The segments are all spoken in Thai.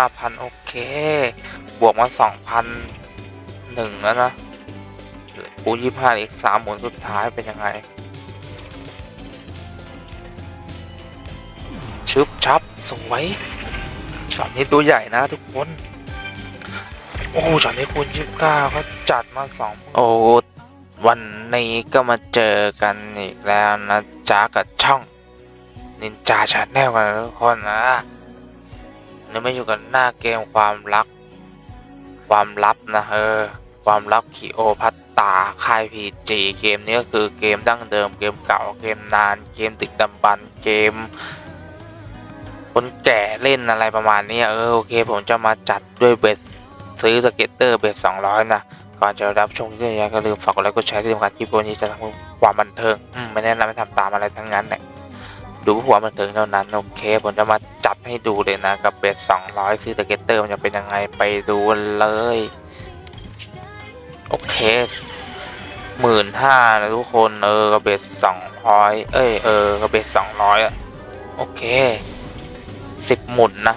ห้าพันโอเค บวกมาสองพันหนึ่งแล้วนะปูยี่ห้าอีกสามหมุนสุดท้ายเป็นยังไง ชึบชับสวยช็อตนี้ตัวใหญ่นะทุกคน โอ้ช็อตนี้คูณยี่สิบเก้าก็จัดมาสองโอ้วันนี้ก็มาเจอกันอีกแล้วนะจ้ากับช่องนินจาชาแนลกันทุกคนนะ นี่ไม่อยู่กันหน้าเกมความรัก ความลับนะเออความลับคีโอพัตตาค่ายพีจีเกมนี้ก็คือเกมดั้งเดิมเกมเก่าเกมนาน เกมตึกดำบรรพ์เกม คนแก่เล่นอะไรประมาณนี้เออโอเค ผมจะมาจัดด้วยเบสซื้อสเก็ตเตอร์เบสสองร้อยนะก่อนจะรับชมคลิปนี้ก็ลืมฝากกดไลค์กดแชร์ที่สำคัญคลิปนี้จะทำความบันเทิงไม่แนะนำให้ทำตามอะไรทั้งนั้นแหละ ดูเพื่อควมันเทิงเท่านั้นโอเคผมจะมาจัดให้ดูเลยนะ กับเบสสองร้อยซื้อสเก็ตเตอร์มันจะเป็นยังไงไปดูกันเลย โอเคหมื่นห้านะทุกคนเออกับเบสสองร้อยเอ้ยเออกับเบสสองร้อยอะโอเคสิบหมุนนะ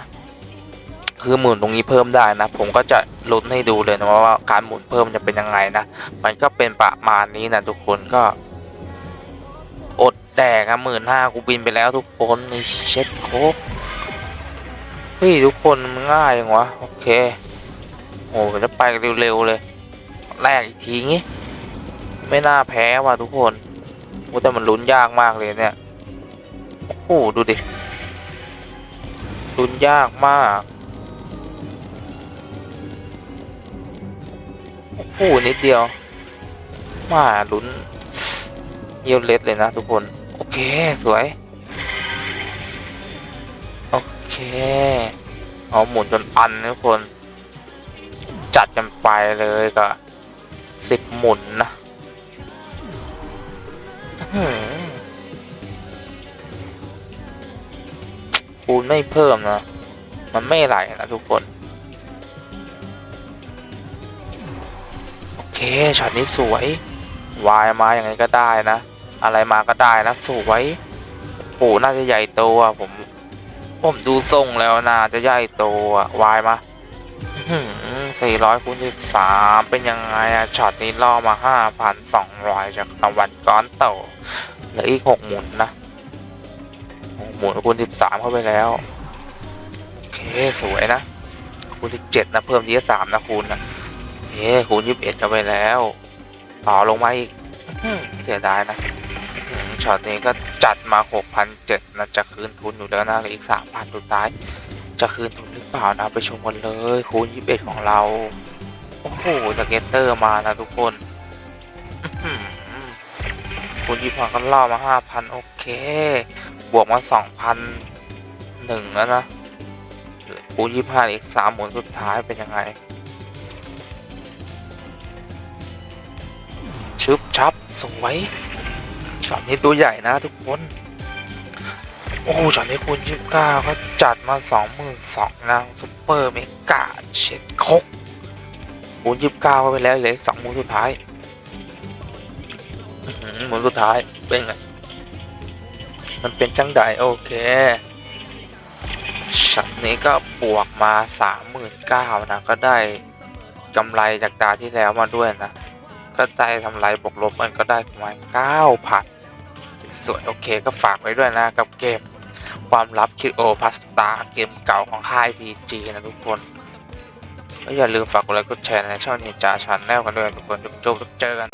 คือหมุนตรงนี้เพิ่มได้นะ ผมก็จะลุ้นให้ดูเลยนะว่าการหมุนเพิ่มจะเป็นยังไงนะ มันก็เป็นประมาณนี้นะทุกคนก็ แดกอะหมื่นห้ากูบินไปแล้วทุกคนในเช็ดโคกเฮ้ยทุกคนมันง่ายจังวะ โอเค โอ้จะไปเร็วๆเลย แรกอีกทีงี้ ไม่น่าแพ้ว่ะทุกคนโอ้แต่มันลุ้นยากมากเลยเนี่ย โอ้โหดูดิลุ้นยากมากโอ้โหนิดเดียว มาลุ้นเยี่ยวเล็ดเลยนะทุกคน โอเค สวย โอเคเอาหมุนจนอันทุกคน จัดกันไปเลยก็สิบหมุนนะคูณไม่เพิ่มนะ มันไม่ไหลนะทุกคน โอเคช็อตนี้สวย วายมาอย่างไงก็ได้นะ อะไรมาก็ได้นะสวยโอ้โหน่าจะใหญ่โตอะผม ผมดูทรงแล้วน่าจะใหญ่โตอะวายมาสี่ร้อยคูณสิบสามเป็นยังไงอะช็อตนี้ล่อมาห้าพันสองร้อยจากตะวันก้อนโตเหลืออีกหกหมุนนะหหมุนคูณสิบสามเข้าไปแล้วโอเคสวยนะคูณสิบเจ็ดนะเพิ่มทีละสามนะคูณนะเฮ้คูณยี่สิบเอ็ดเข้าไปแล้ว ต่อลงมาอีกเสียดายนะ ช็อตนี้ก็จัดมาหกพันเจ็ดนะจะคืนทุนอยู่แล้วนะหลืออีกสามพันสุดท้าย จะคืนทุนหรือเปล่านะไปชมกันเลยคูณยี่สิเอ็ดของเรา โอ้โหสเก็ตเตอร์มานะทุกคนคูณยี่สิบก็ล่อมาห้าพันโอเค บวกมาสองพันหนึ่งแล้วนะคูณยี่ห้าอีกสามหมุนสุดท้ายเป็นยังไงชึบชับสวย ช็อตนี้ตัวใหญ่นะทุกคน โอ้ช็อตนี้คูณยี่สิบเก้าก็จัดมาสองหมื่นสองนะซุปเปอร์เมกาเช็ดคกคูณยี่สิบเก้าไปแล้วเลือสองหมุนสุดท้ายอื้อหือหมุนสุดท้ายเป็นไงมันเป็นจังไดโอเคช็อตนี้ก็บวกมาสามหมื่นเก้านะ ก็ได้กำไรจากตาที่แล้วมาด้วยนะ ก็ได้ทำไรบวกลบมันก็ได้ประมาณเก้าพัน สวยโอเคก็ฝากไว้ด้วยนะกับเกมความลับคิโอพาสตาเกมเก่าของค่าย PG นะทุกคนก็อย่าลืมฝากกดไลค์กดแชร์ในช่องนินจาชาแนลกันด้วยทุกคนจุ๊บๆเจอกัน